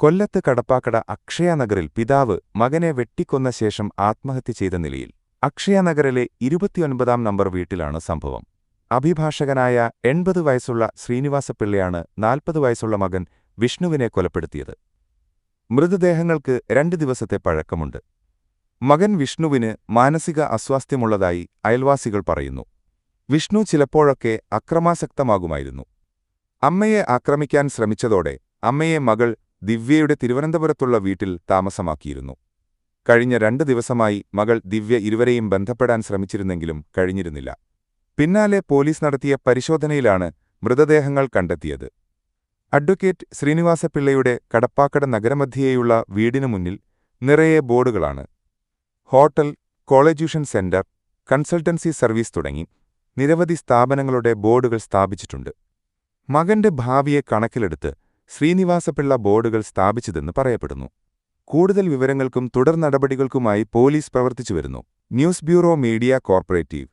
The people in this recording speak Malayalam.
കൊല്ലത്ത് കടപ്പാക്കട അക്ഷയനഗറിൽ പിതാവ് മകനെ വെട്ടിക്കൊന്ന ശേഷം ആത്മഹത്യ ചെയ്ത നിലയിൽ അക്ഷയനഗറിലെ ഇരുപത്തിയൊൻപതാം നമ്പർ വീട്ടിലാണ് സംഭവം. അഭിഭാഷകനായ എൺപത് വയസ്സുള്ള ശ്രീനിവാസപിള്ളയാണ് നാൽപ്പത് വയസ്സുള്ള മകൻ വിഷ്ണുവിനെ കൊലപ്പെടുത്തിയത്. മൃതദേഹങ്ങൾക്ക് രണ്ട് ദിവസത്തെ പഴക്കമുണ്ട്. മകൻ വിഷ്ണുവിന് മാനസിക അസ്വാസ്ഥ്യമുള്ളതായി അയൽവാസികൾ പറയുന്നു. വിഷ്ണു ചിലപ്പോഴൊക്കെ അക്രമാസക്തമാകുമായിരുന്നു. അമ്മയെ ആക്രമിക്കാൻ ശ്രമിച്ചതോടെ അമ്മയെ മകൾ ദിവ്യയുടെ തിരുവനന്തപുരത്തുള്ള വീട്ടിൽ താമസമാക്കിയിരുന്നു. കഴിഞ്ഞ രണ്ട് ദിവസമായി മകൾ ദിവ്യ ഇരുവരെയും ബന്ധപ്പെടാൻ ശ്രമിച്ചിരുന്നെങ്കിലും കഴിഞ്ഞിരുന്നില്ല. പിന്നാലെ പോലീസ് നടത്തിയ പരിശോധനയിലാണ് മൃതദേഹങ്ങൾ കണ്ടെത്തിയത്. അഡ്വക്കേറ്റ് ശ്രീനിവാസപിള്ളയുടെ കടപ്പാക്കട നഗരമധ്യേയുള്ള വീടിനു മുന്നിൽ നിറയെ ബോർഡുകളാണ്. ഹോട്ടൽ കോളേജ്യൂഷൻ സെന്റർ കൺസൾട്ടൻസി സർവീസ് തുടങ്ങി നിരവധി സ്ഥാപനങ്ങളുടെ ബോർഡുകൾ സ്ഥാപിച്ചിട്ടുണ്ട്. മകന്റെ ഭാവിയെ കണക്കിലെടുത്ത് ശ്രീനിവാസപിള്ള ബോർഡുകൾ സ്ഥാപിച്ചതെന്ന് പറയപ്പെടുന്നു. കൂടുതൽ വിവരങ്ങൾക്കും തുടർ നടപടികൾക്കുമായി police പ്രവർത്തിച്ചുവരുന്നു. News bureau media corporative.